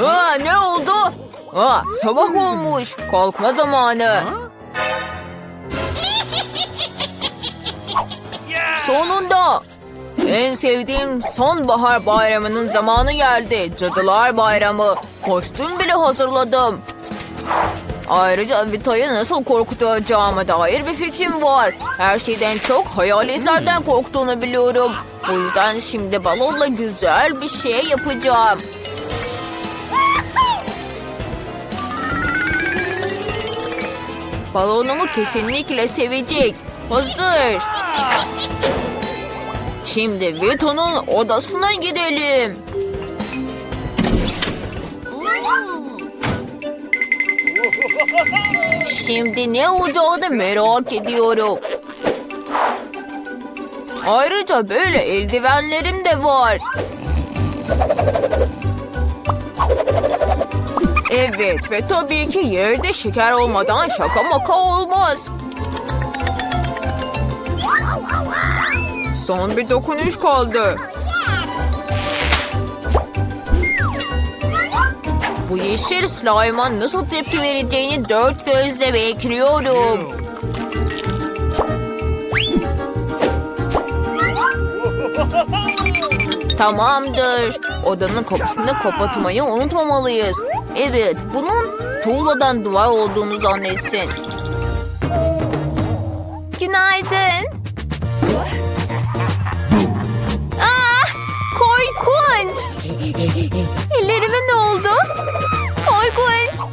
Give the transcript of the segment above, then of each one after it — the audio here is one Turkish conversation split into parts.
Aa, ne oldu? Aa, sabah olmuş. Kalkma zamanı. Sonunda. En sevdiğim sonbahar bayramının zamanı geldi. Cadılar Bayramı. Kostüm bile hazırladım. Ayrıca Vita'yı nasıl korkutacağıma dair bir fikrim var. Her şeyden çok hayaletlerden korktuğunu biliyorum. O yüzden şimdi balonla güzel bir şey yapacağım. Balonumu kesinlikle sevecek. Hazır. Şimdi Vito'nun odasına gidelim. Şimdi ne olacağını merak ediyorum. Ayrıca böyle eldivenlerim de var. Evet ve tabii ki yerde şeker olmadan şaka maka olmaz. Son bir dokunuş kaldı. Bu yeşil slime'a nasıl tepki vereceğini dört gözle bekliyorum. Tamamdır. Odanın kapısını kapatmayı unutmamalıyız. Evet, bunun tuğladan duvar olduğunu zannetsin. Günaydın. Aa, korkunç. Ellerime ne oldu? Korkunç.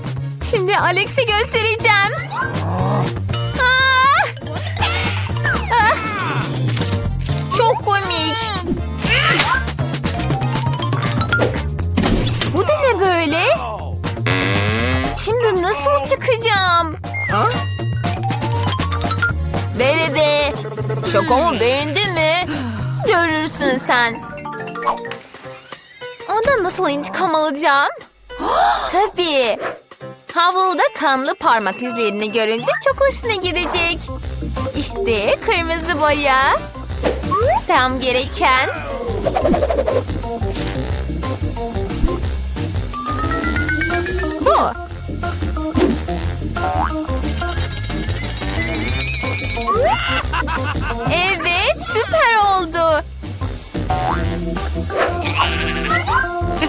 Şimdi Alex'e göstereceğim. Çıkacağım? Be be be. Şakamı beğendin mi? Görürsün sen. Ondan nasıl intikam alacağım? Tabii. Havluda kanlı parmak izlerini görünce çok hoşuna gidecek. İşte kırmızı boya. Tam gereken.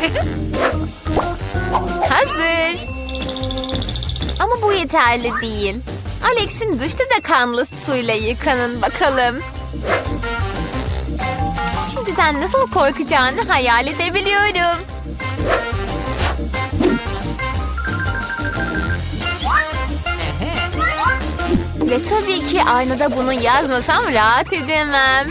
Hazır. Ama bu yeterli değil. Alex'in duşta da kanlı suyla yıkanın bakalım. Şimdiden nasıl korkacağını hayal edebiliyorum. Ve tabii ki aynada bunu yazmasam rahat edemem.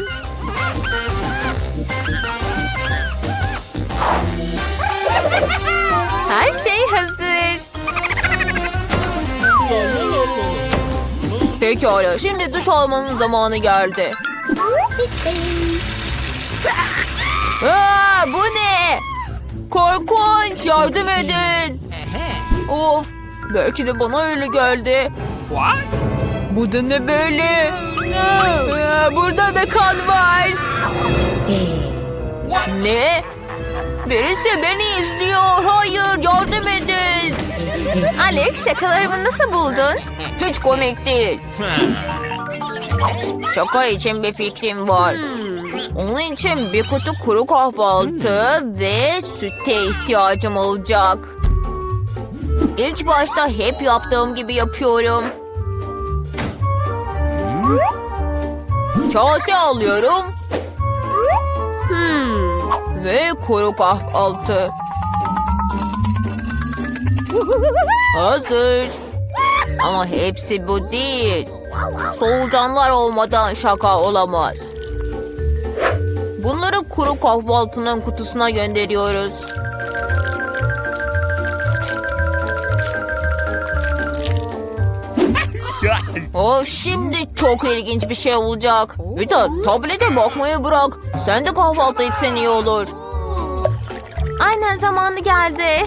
Her şey hazır. Pekala, şimdi duş almanın zamanı geldi. Aa, bu ne? Korkunç, yardım edin. Of, belki de bana öyle geldi. What? Bu da ne böyle? Aa, burada da kan var. Ne? Birisi beni izliyor. Hayır yardım edin. Alex şakalarımı nasıl buldun? Hiç komik değil. Şaka için bir fikrim var. Onun için bir kutu kuru kahvaltı ve süte ihtiyacım olacak. İlk başta hep yaptığım gibi yapıyorum. Kase alıyorum. Hmm. Ve kuru kahvaltı. Hazır. Ama hepsi bu değil. Solucanlar olmadan şaka olamaz. Bunları kuru kahvaltının kutusuna gönderiyoruz. Of şimdi çok ilginç bir şey olacak. Vita tablete bakmayı bırak. Sen de kahvaltı etsen iyi olur. Aynen zamanı geldi.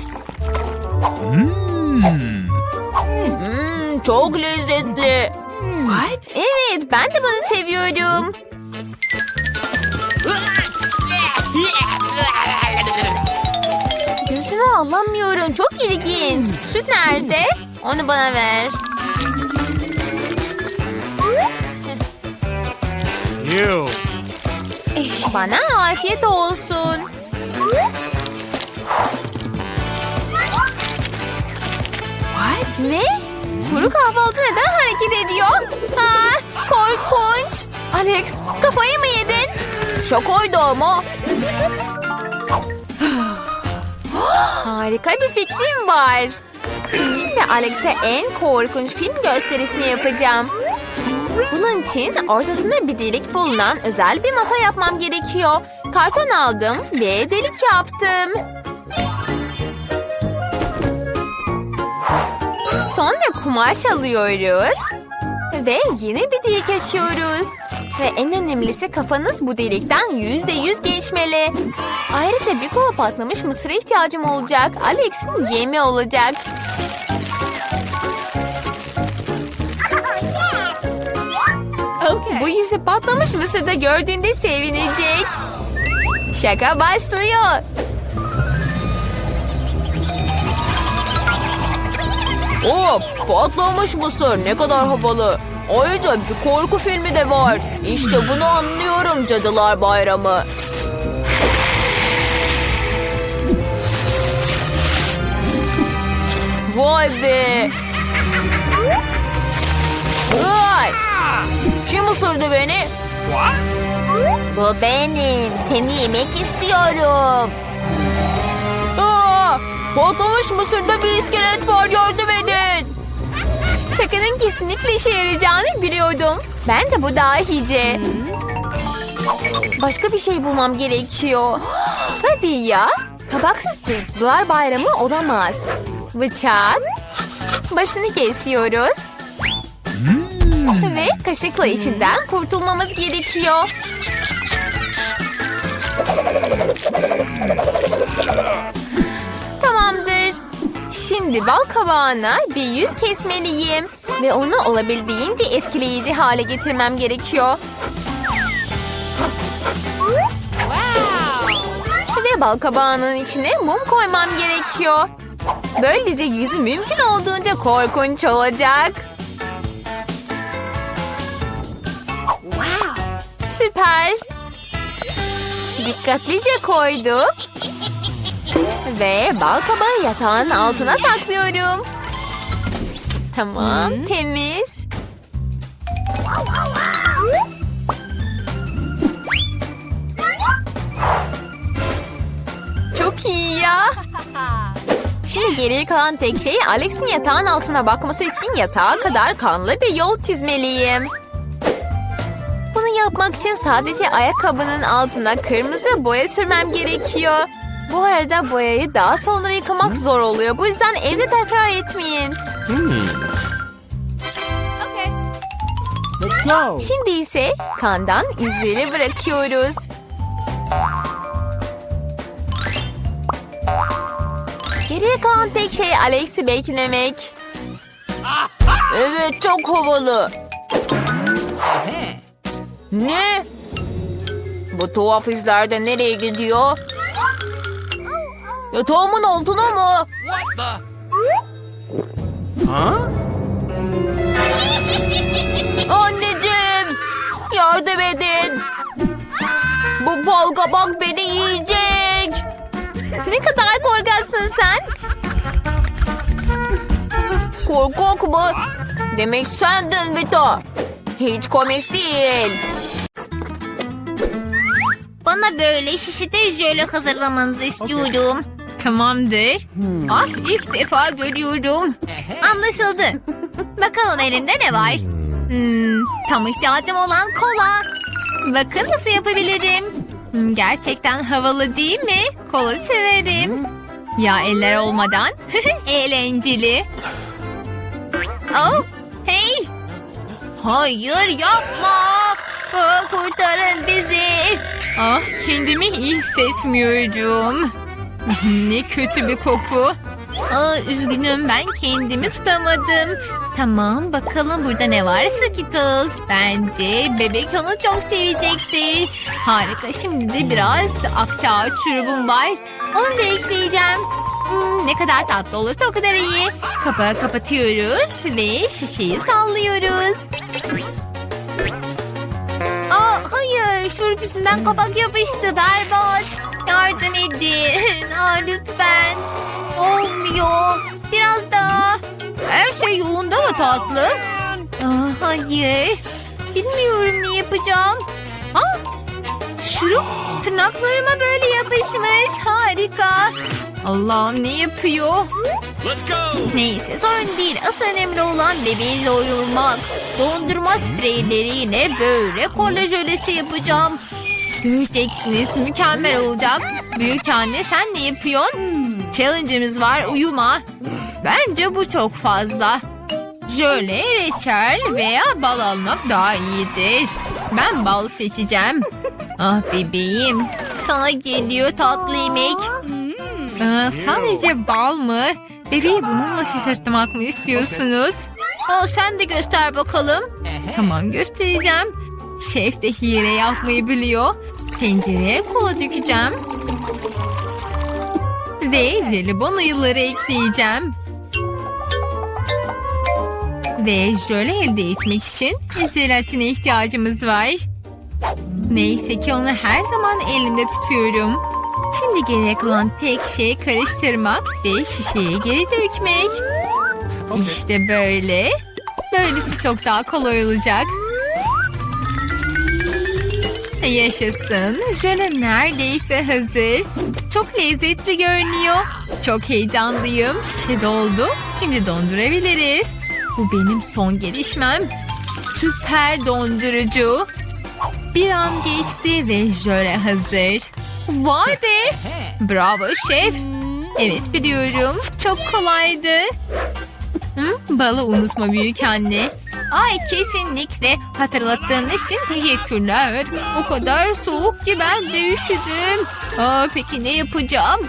Hmm, çok lezzetli. What? Evet ben de bunu seviyorum. Gözüme alamıyorum. Çok ilginç. Süt nerede? Onu bana ver. Ew. Bana afiyet olsun. What? Ne? Kuru kahvaltı neden hareket ediyor? Ha, korkunç. Alex, kafayı mı yedin? Şakaydı ama. Harika bir fikrim var. Şimdi Alex'e en korkunç film gösterisini yapacağım. Bunun için ortasında bir delik bulunan özel bir masa yapmam gerekiyor. Karton aldım ve delik yaptım. Sonra kumaş alıyoruz. Ve yeni bir delik açıyoruz. Ve en önemlisi kafanız bu delikten yüzde yüz geçmeli. Ayrıca bir kova patlamış mısıra ihtiyacım olacak. Alex'in yemi olacak. Bu yüzü patlamış mısırda gördüğünde sevinecek. Şaka başlıyor. Oo, patlamış mısır ne kadar havalı. Ayrıca bir korku filmi de var. İşte bunu anlıyorum Cadılar Bayramı. Vay be. Ay. Kim ısırdı beni? What? Bu benim. Seni yemek istiyorum. Aa, patlamış mısırda bir iskelet var yardım edin. Şakanın kesinlikle işe yarayacağını biliyordum. Bence bu dahice. Başka bir şey bulmam gerekiyor. Tabii ya. Kabaksız çocuklar bayramı olamaz. Bıçak. Başını kesiyoruz. Ve kaşıkla içinden kurtulmamız gerekiyor. Tamamdır. Şimdi bal kabağına bir yüz kesmeliyim. Ve onu olabildiğince etkileyici hale getirmem gerekiyor. Ve bal kabağının içine mum koymam gerekiyor. Böylece yüzü mümkün olduğunca korkunç olacak. Süper. Dikkatlice koyduk. Ve bal kabağı yatağın altına saklıyorum. Tamam, temiz. Çok iyi ya. Şimdi geriye kalan tek şey Alex'in yatağın altına bakması için yatağa kadar kanlı bir yol çizmeliyim. Yapmak için sadece ayakkabının altına kırmızı boya sürmem gerekiyor. Bu arada boyayı daha sonra yıkamak zor oluyor. Bu yüzden evde tekrar etmeyin. Go. Şimdi ise kandan izleri bırakıyoruz. Geriye kalan tek şey Alex'i beklemek. Evet çok havalı. Ne? Bu tuhaf izler de nereye gidiyor? Yatağımın altına mı? Anneciğim! Yardım edin! Bu bal kabak beni yiyecek! Ne kadar korkaksın sen? Korkak mı? Demek sendin Vita. Hiç komik değil. Bana böyle şişede jöle hazırlamanızı istiyorum. Tamamdır. Ah ilk defa görüyorum. Anlaşıldı. Bakalım elimde ne var? Hmm, tam ihtiyacım olan kola. Bakın nasıl yapabilirim. Hmm, gerçekten havalı değil mi? Kola severim. Ya eller olmadan. Eğlenceli. Oh, hey. Hayır yapma. Kurtarın bizi. Ah kendimi iyi hissetmiyorum. ne kötü bir koku. Aa, üzgünüm ben kendimi tutamadım. Tamam bakalım burada ne var Skittles. Bence bebek onu çok sevecektir. Harika şimdi de biraz akçaağaç şurubum var. Onu da ekleyeceğim. Hmm, ne kadar tatlı olursa o kadar iyi. Kapağı kapatıyoruz ve şişeyi sallıyoruz. Hayır şurup yüzünden kapak yapıştı berbat. Yardım edin. Aa, lütfen. Olmuyor. Biraz daha. Her şey yolunda mı tatlı? Aa, hayır. Bilmiyorum ne yapacağım. Aa, şurup tırnaklarıma böyle yapışmış. Harika. Allah'ım ne yapıyor? Neyse sorun değil. Asıl önemli olan bebeği doyurmak. Dondurma spreyleriyle böyle kola jölesi yapacağım. Göreceksiniz mükemmel olacak. Büyük anne sen ne yapıyorsun? Challenge'ımız var uyuma. Bence bu çok fazla. Jöle, reçel veya bal almak daha iyidir. Ben bal seçeceğim. Ah bebeğim. Sana geliyor tatlı yemek. Aa, sadece bal mı? Bebeği bununla şaşırtmak mı istiyorsunuz? Aa, sen de göster bakalım. Tamam göstereceğim. Şef de hile yapmayı biliyor. Tencereye kola dökeceğim. Ve jelibon ayıları ekleyeceğim. Ve jöle elde etmek için jelatine ihtiyacımız var. Neyse ki onu her zaman elimde tutuyorum. Şimdi geriye kalan tek şey karıştırmak ve şişeye geri dökmek. İşte böyle. Böylesi çok daha kolay olacak. Yaşasın. Jöle neredeyse hazır. Çok lezzetli görünüyor. Çok heyecanlıyım. Şişe doldu. Şimdi dondurabiliriz. Bu benim son gelişmem. Süper dondurucu. Bir an geçti ve jöle hazır. Vay be. Bravo şef. Evet biliyorum. Çok kolaydı. Hı? Balı unutma büyük anne. Ay kesinlikle hatırlattığın için teşekkürler. O kadar soğuk ki ben de üşüdüm. Aa, peki ne yapacağım?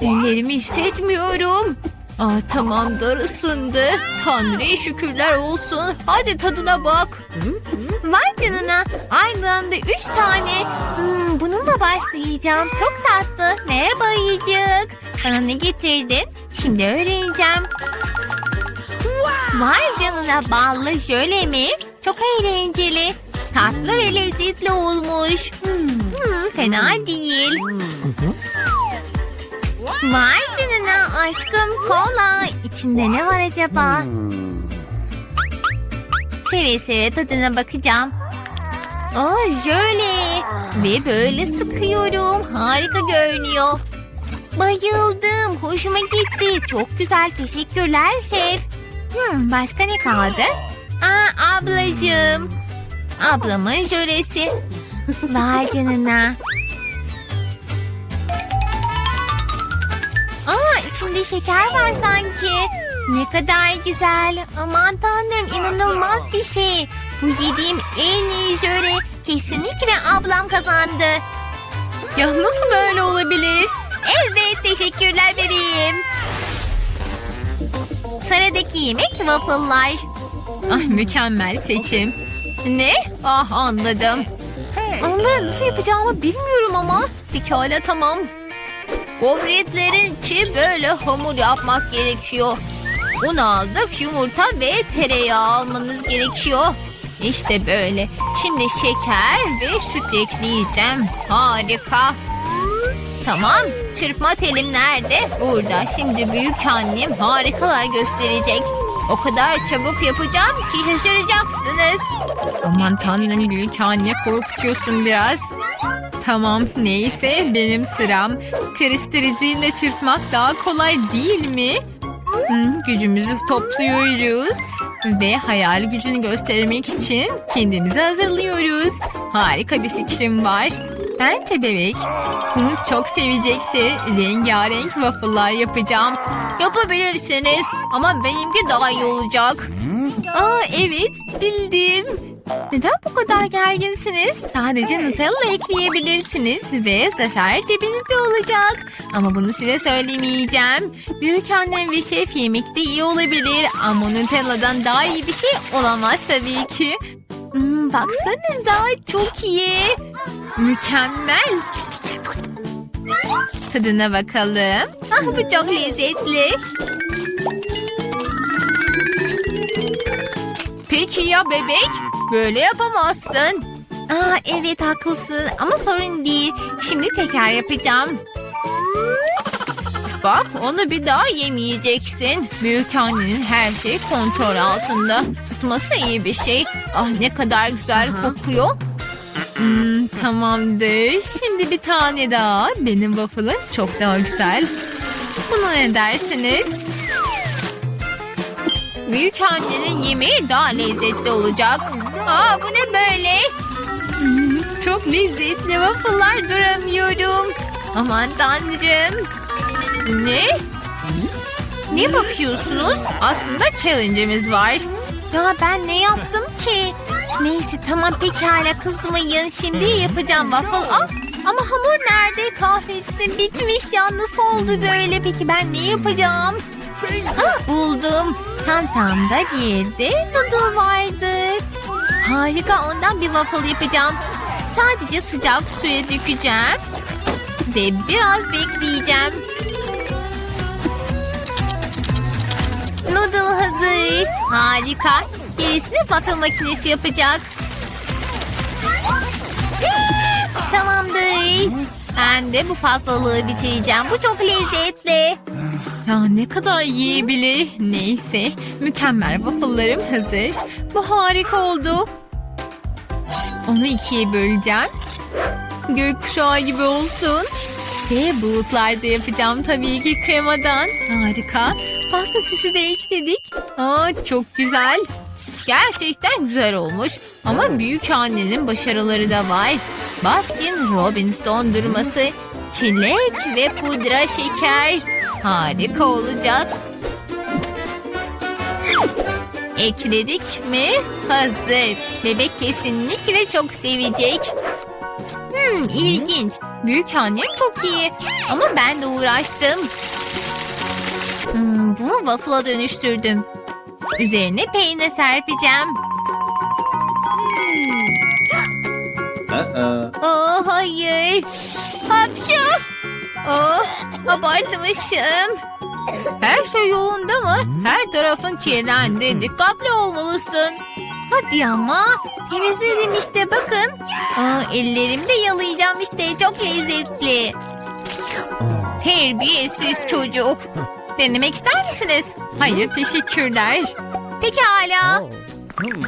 Ellerimi hissetmiyorum. Aa, tamamdır ısındı. Tanrı'ya şükürler olsun. Hadi tadına bak. Vay canına. Aynı anda üç tane. Hmm, bununla başlayacağım. Çok tatlı. Merhaba ayıcık. Bana ne getirdin? Şimdi öğreneceğim. Vay canına ballı jöle mi? Çok eğlenceli. Tatlı ve lezzetli olmuş. Hmm, fena değil. Vay canına aşkım kola. İçinde ne var acaba? Seve seve tadına bakacağım. Aa jöle. Ve böyle sıkıyorum. Harika görünüyor. Bayıldım. Hoşuma gitti. Çok güzel. Teşekkürler şef. Hmm, başka ne kaldı? Aa ablacığım. Ablamın jölesi. Vay canına. Aa içinde şeker var sanki. Ne kadar güzel. Aman tanrım inanılmaz bir şey. Bu yediğim en iyi jöle. Kesinlikle ablam kazandı. Ya nasıl böyle olabilir? Evet teşekkürler bebeğim. Sıradaki yemek waffle'lar. Ah mükemmel seçim. Ne? Ah anladım. Onları nasıl yapacağımı bilmiyorum ama. Pekala tamam. Gofretlerin içi böyle hamur yapmak gerekiyor. Un aldık, yumurta ve tereyağı almanız gerekiyor. İşte böyle. Şimdi şeker ve süt ekleyeceğim. Harika. Tamam. Çırpma telim nerede? Burada. Şimdi büyük annem harikalar gösterecek. O kadar çabuk yapacağım ki şaşıracaksınız. Aman tanrım büyük anne korkutuyorsun biraz. Tamam neyse benim sıram. Karıştırıcıyla çırpmak daha kolay değil mi? Gücümüzü topluyoruz ve hayal gücünü göstermek için kendimizi hazırlıyoruz. Harika bir fikrim var. Bence bebek bunu çok sevecekti. Rengarenk waffle'lar yapacağım. Yapabilirsiniz ama benimki daha iyi olacak. Aa evet bildim. Neden bu kadar gerginsiniz? Sadece Nutella ekleyebilirsiniz ve zafer cebinizde olacak. Ama bunu size söylemeyeceğim. Büyük annem ve şef yemekte iyi olabilir ama Nutella'dan daha iyi bir şey olamaz tabii ki. Hmm, baksanıza çok iyi. Mükemmel. Tadına bakalım. Ah bu çok lezzetli. Peki ya bebek? Böyle yapamazsın. Aa evet haklısın ama sorun değil. Şimdi tekrar yapacağım. Bak onu bir daha yemeyeceksin. Büyük annenin her şey kontrol altında. Tutması iyi bir şey. Ah ne kadar güzel kokuyor. Hmm, tamamdır. Şimdi bir tane daha. Benim waffle'ım çok daha güzel. Buna ne dersiniz? Büyük annenin yemeği daha lezzetli olacak. Aa bu ne böyle? Çok lezzetli waffle'lar duramıyorum. Aman tanrım. Ne? Ne bakıyorsunuz? Aslında challenge'imiz var. Ya ben ne yaptım ki? Neyse tamam pekala kızmayın. Şimdi yapacağım waffle. Ah, ama hamur nerede? Kahretsin bitmiş ya. Nasıl oldu böyle? Peki ben ne yapacağım? Ah buldum. Tam tam da bir yerde noodle vardı. Harika ondan bir waffle yapacağım. Sadece sıcak suya dökeceğim. Ve biraz bekleyeceğim. Noodle hazır. Harika. Gerisini waffle makinesi yapacak. Tamamdır. Ben de bu fazlalığı bitireceğim. Bu çok lezzetli. Ya ne kadar yiyebilir. Neyse. Mükemmel waffle'larım hazır. Bu harika oldu. Onu ikiye böleceğim. Gökkuşağı gibi olsun. Ve bulutlar da yapacağım tabii ki kremadan. Harika. Pasta süsü de ekledik. Aa, çok güzel. Gerçekten güzel olmuş. Ama büyük annenin başarıları da var. Baskin Robbins dondurması, çilek ve pudra şeker. Harika olacak. Ekledik mi? Hazır. Bebek kesinlikle çok sevecek. Hmm, ilginç. Büyük annem çok iyi. Ama ben de uğraştım. Hmm, bunu waffle'a dönüştürdüm. Üzerine peynir serpeceğim. Uh-oh. Oh hayır. Hapşu. Oh abartmışım. Her şey yolunda mı? Her tarafın kirlendi. Dikkatli olmalısın. Hadi ama. Temizledim işte bakın. Aa, ellerimde yalayacağım işte. Çok lezzetli. Terbiyesiz çocuk. Denemek ister misiniz? Hayır teşekkürler. Pekala.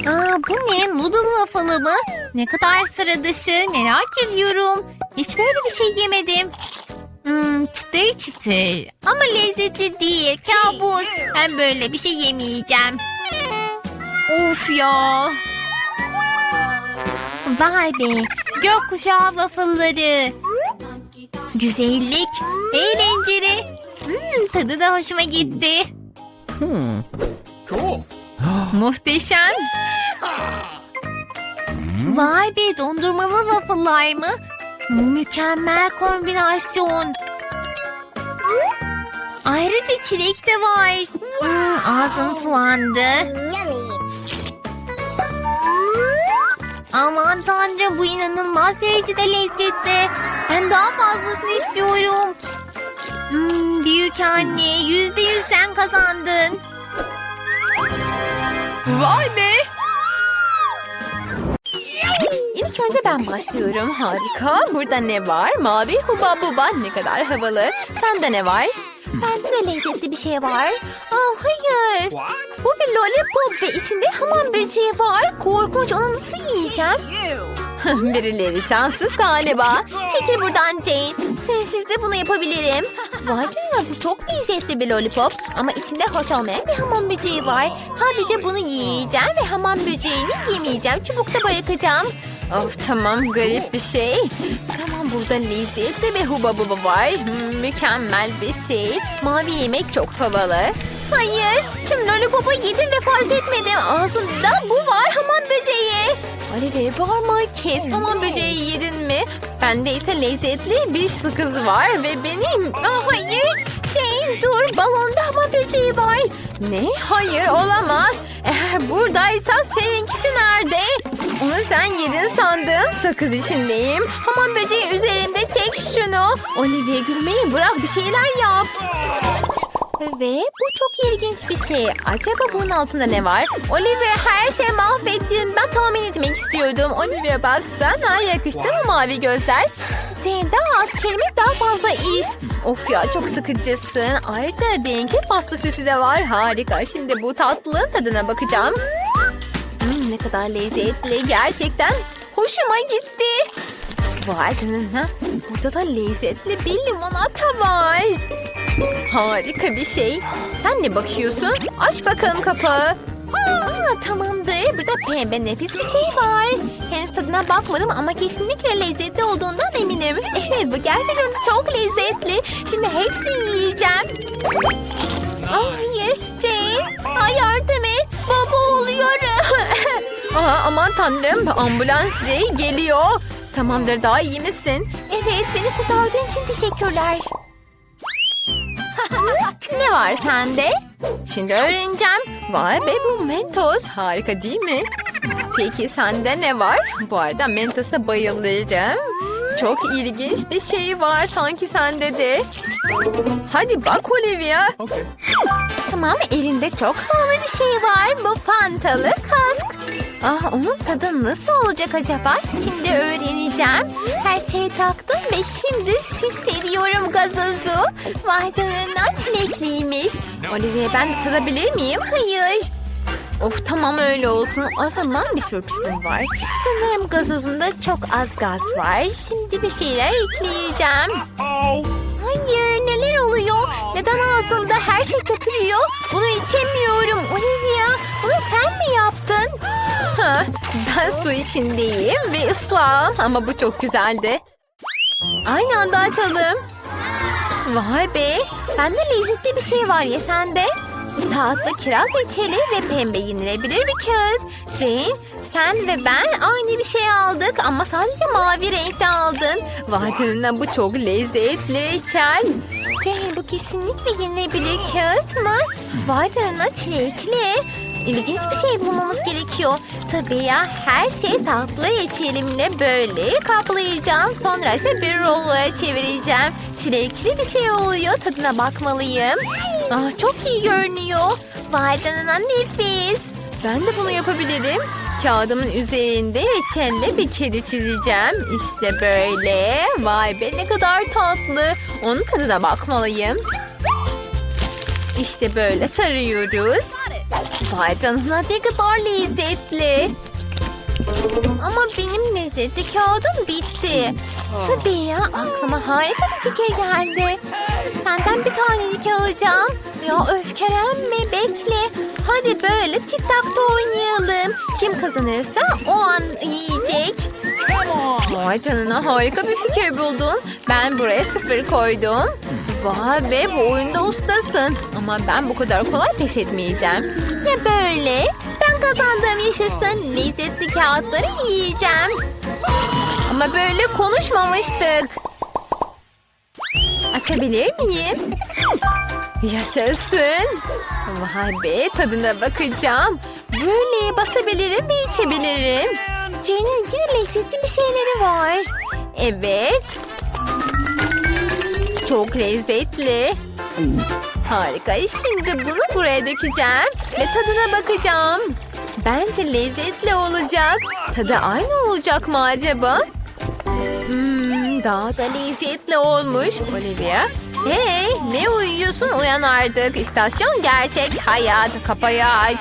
Aa, bu ne? Noodle waffle'ı mı? Ne kadar sıra dışı merak ediyorum. Hiç böyle bir şey yemedim. Hmm, çıtır çıtır. Ama lezzetli değil. Kabus. Ben böyle bir şey yemeyeceğim. Of ya. Vay be. Gökkuşağı waffle'ları. Güzellik. Eğlenceli. Hmm, tadı da hoşuma gitti. Muhteşem. Vay be dondurmalı waffle'lar mı? Mükemmel kombinasyon. Ayrıca çilek de var. Hmm, ağzım sulandı. Aman tanrım bu inanılmaz derecede lezzetli. Ben daha fazlasını istiyorum. Hmm, büyük anne yüzde yüz sen kazandın. Vay be. İlk önce ben başlıyorum. Harika. Burada ne var? Mavi huba buba. Ne kadar havalı. Sende ne var? Bende de lezzetli bir şey var. Aa, hayır. Bu bir lollipop ve içinde hamam böceği var. Korkunç. Onu nasıl yiyeceğim? Birileri şanssız galiba. Çekil buradan Jane. Sensiz de bunu yapabilirim. Vay canına bu çok lezzetli bir lollipop. Ama içinde hoş olmayan bir hamam böceği var. Sadece bunu yiyeceğim ve hamam böceğini yemeyeceğim. Çubukta bırakacağım. Of tamam garip bir şey. Tamam burada lezzetli bir huba buba var. Mükemmel bir şey. Mavi yemek çok havalı. Hayır, tüm lollipopu yedim ve fark etmedim. Ağzımda bu var hamam böceği. Olive bağırma kes. Hamam böceği yedin mi? Bende ise lezzetli bir sakız var ve benim... Aa, hayır, Jane dur balonda hamam böceği var. Ne? Hayır olamaz. Eğer buradaysa seninkisi nerede? Onu sen yedin sandım. Sakız içindeyim. Hamam böceği üzerimde çek şunu. Olivia gülmeyi bırak bir şeyler yap. Ve bu çok ilginç bir şey. Acaba bunun altında ne var? Olivia her şeyi mahvettin. Ben tahmin etmek istiyordum. Olivia baksana yakıştı mı mavi gözler? Jane daha az kelime daha fazla iş. Of ya çok sıkıcısın. Ayrıca renkli pasta süsü de var. Harika. Şimdi bu tatlının tadına bakacağım. Hmm, ne kadar lezzetli. Gerçekten hoşuma gitti. Vay canına. Burada da lezzetli bir limonata var. Harika bir şey. Sen ne bakıyorsun? Aç bakalım kapağı. Aa, tamamdır. Burada pembe nefis bir şey var. Henüz tadına bakmadım ama kesinlikle lezzetli olduğundan eminim. Evet bu gerçekten çok lezzetli. Şimdi hepsini yiyeceğim. Aa, hayır Jane. Aa, yardım et. Baba oluyorum. Aa, aman tanrım ambulans Jay geliyor. Tamamdır daha iyi misin? Evet beni kurtardığın için teşekkürler. Var sende? Şimdi öğreneceğim. Vay be bu mentos harika değil mi? Peki sende ne var? Bu arada mentosa bayılacağım. Çok ilginç bir şey var sanki sende de. Hadi bak Olivia. Okay. Tamam elinde çok havalı bir şey var. Bu fantalı kask. Ah onun tadı nasıl olacak acaba? Şimdi öğreneceğim. Her şeyi taktım ve şimdi hissediyorum gazozu. Vay canına çilekliymiş. Olivia ben de tadabilir miyim? Hayır. Of tamam öyle olsun. O zaman bir sürprizim var. Sanırım gazozunda çok az gaz var. Şimdi bir şeyler ekleyeceğim. Hayır neler oluyor? Neden ağzımda her şey köpürüyor? Bunu içemiyorum. Olivia bunu sen mi yaptın? Ben su içindeyim ve ıslahım ama bu çok güzeldi. Aynı anda açalım. Vay be. Bende lezzetli bir şey var ya sende. Tatlı kiraz reçeli ve pembe yenilebilir bir kağıt. Jane sen ve ben aynı bir şey aldık ama sadece mavi renkte aldın. Vay canına bu çok lezzetli reçel. Jane bu kesinlikle yenilebilir kağıt mı? Vay canına çilekli. İlginç bir şey bulmamız gerekiyor. Tabii ya her şey tatlı reçelimle böyle kaplayacağım. Sonra ise bir rolloya çevireceğim. Çilekli bir şey oluyor. Tadına bakmalıyım. Ah, çok iyi görünüyor. Vay canına nefis. Ben de bunu yapabilirim. Kağıdımın üzerinde reçelle bir kedi çizeceğim. İşte böyle. Vay be ne kadar tatlı. Onun tadına bakmalıyım. İşte böyle sarıyoruz. Vay canına ne kadar lezzetli. Ama benim lezzetli kağıdım bitti. Tabii ya aklıma harika bir fikir geldi. Senden bir tanecik alacağım. Ya öfkelenme bekle. Hadi böyle tik tak da oynayalım. Kim kazanırsa o an yiyecek. Vay canına harika bir fikir buldun. Ben buraya sıfır koydum. Vay be bu oyunda ustasın. Ama ben bu kadar kolay pes etmeyeceğim. Ya böyle? Ben kazandım yaşasın. Lezzetli kağıtları yiyeceğim. Ama böyle konuşmamıştık. Açabilir miyim? Yaşasın. Vay be tadına bakacağım. Böyle basabilirim ve içebilirim. Jane'in yine lezzetli bir şeyleri var. Evet. Çok lezzetli. Harika. Şimdi bunu buraya dökeceğim ve tadına bakacağım. Bence lezzetli olacak. Tadı aynı olacak mı acaba? Hmm, daha da lezzetli olmuş. Olivia. Hey ne uyuyorsun uyan artık. İstasyon gerçek hayat. Kapıyı aç.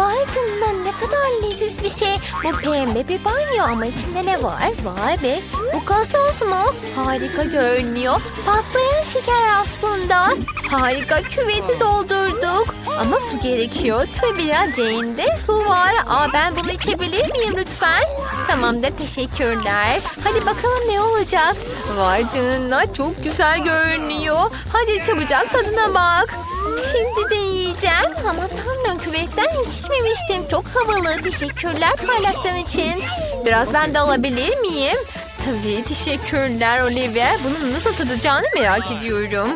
Vay canına ne kadar leziz bir şey. Bu pembe bir banyo ama içinde ne var? Vay be bu gazoz mu? Harika görünüyor. Patlayan şeker aslında. Harika küveti doldurduk. Ama su gerekiyor. Tabii ya Jane'de su var. Aa, ben bunu içebilir miyim lütfen? Tamamdır teşekkürler. Hadi bakalım ne olacak. Vay canına çok güzel görünüyor. Hadi çabucak tadına bak. Şimdi de yiyeceğim. Ama tanrım küvetten hiç içmemiştim. Çok havalı. Teşekkürler paylaştığın için. Biraz ben de alabilir miyim? Tabii teşekkürler Olivia. Bunun nasıl tadacağını merak ediyorum.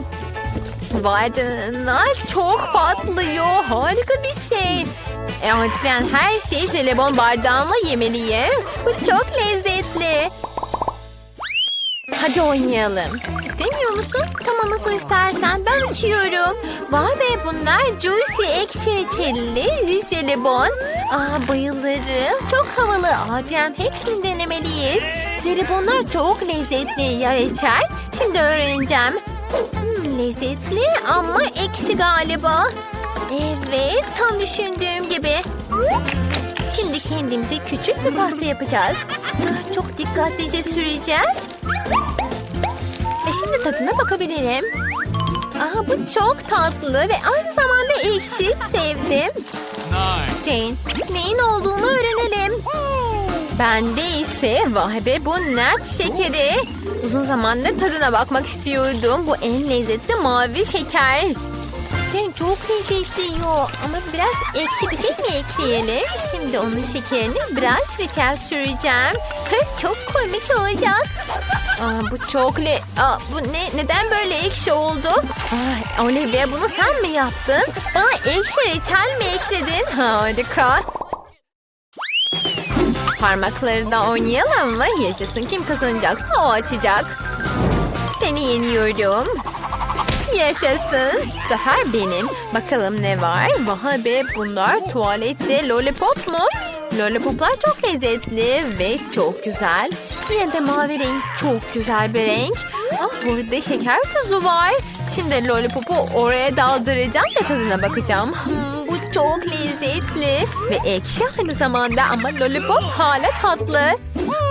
Vay canına çok patlıyor. Harika bir şey. E, acilen her şeyi jelibon bardağımla yemeliyim. Bu çok lezzetli. Hadi oynayalım. İstemiyor musun? Tamam nasıl istersen. Ben içiyorum. Vay be bunlar juicy ekşi reçelli jelibon. Aa bayılırım. Çok havalı. Acilen hepsini denemeliyiz. Jelibonlar çok lezzetli ya reçel. Şimdi öğreneceğim. Hmm, lezzetli ama ekşi galiba. Evet tam düşündüğüm gibi. Şimdi kendimize küçük bir pasta yapacağız. Çok dikkatlice süreceğiz. Şimdi tadına bakabilirim. Aha bu çok tatlı ve aynı zamanda ekşi. Sevdim. Jane, neyin olduğunu öğrenelim. Bende ise vay be bu nert şekeri. Uzun zamandır tadına bakmak istiyordum. Bu en lezzetli mavi şeker. Jane çok lezzetli yiyor ama biraz ekşi bir şey mi ekleyelim? Şimdi onun şekerini biraz reçel süreceğim. çok komik olacak. Aa, bu çok le... Aa, bu ne? Neden böyle ekşi oldu? Ay, Olivia bunu sen mi yaptın? Bana ekşi reçel mi ekledin? Harika. Parmakları da oynayalım mı? Yaşasın kim kazanacaksa o açacak. Seni yeniyorum. Yaşasın. Zafer benim. Bakalım ne var? Vay be bunlar tuvalette lollipop mu? Lollipoplar çok lezzetli ve çok güzel. Yine de mavi renk çok güzel bir renk. Ah burada şeker tuzu var. Şimdi lollipopu oraya daldıracağım ve tadına bakacağım. Hmm, bu çok lezzetli ve ekşi aynı zamanda ama lollipop hala tatlı.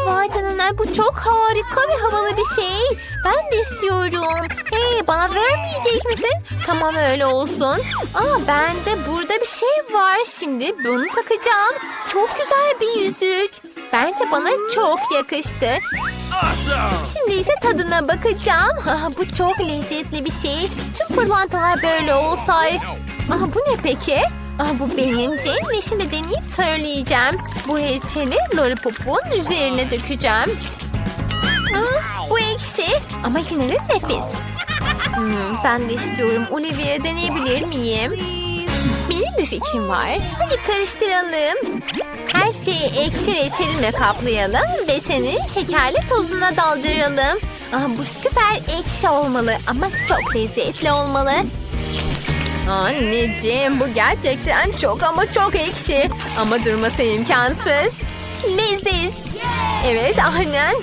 Vay canına bu çok harika ve havalı bir şey. Ben de istiyorum. Hey bana vermeyecek misin? Tamam öyle olsun. Aa bende burada bir şey var. Şimdi bunu takacağım. Çok güzel bir yüzük. Bence bana çok yakıştı. Şimdi ise tadına bakacağım. Ah, bu çok lezzetli bir şey. Tüm pırlantalar böyle olsaydı. Ah, bu ne peki? Ah, bu benim Jane ve şimdi deneyip söyleyeceğim. Bu reçeli lollipopun üzerine dökeceğim. Ah, bu ekşi ama yine de nefis. Hmm, ben de istiyorum. Olivia deneyebilir miyim? Benim bir fikrim var. Hadi karıştıralım. Her şeyi ekşi reçelinle kaplayalım ve seni şekerli tozuna daldıralım. Aa, bu süper ekşi olmalı ama çok lezzetli olmalı. Anneciğim bu gerçekten çok ama çok ekşi. Ama durması imkansız. Leziz. Evet aynen.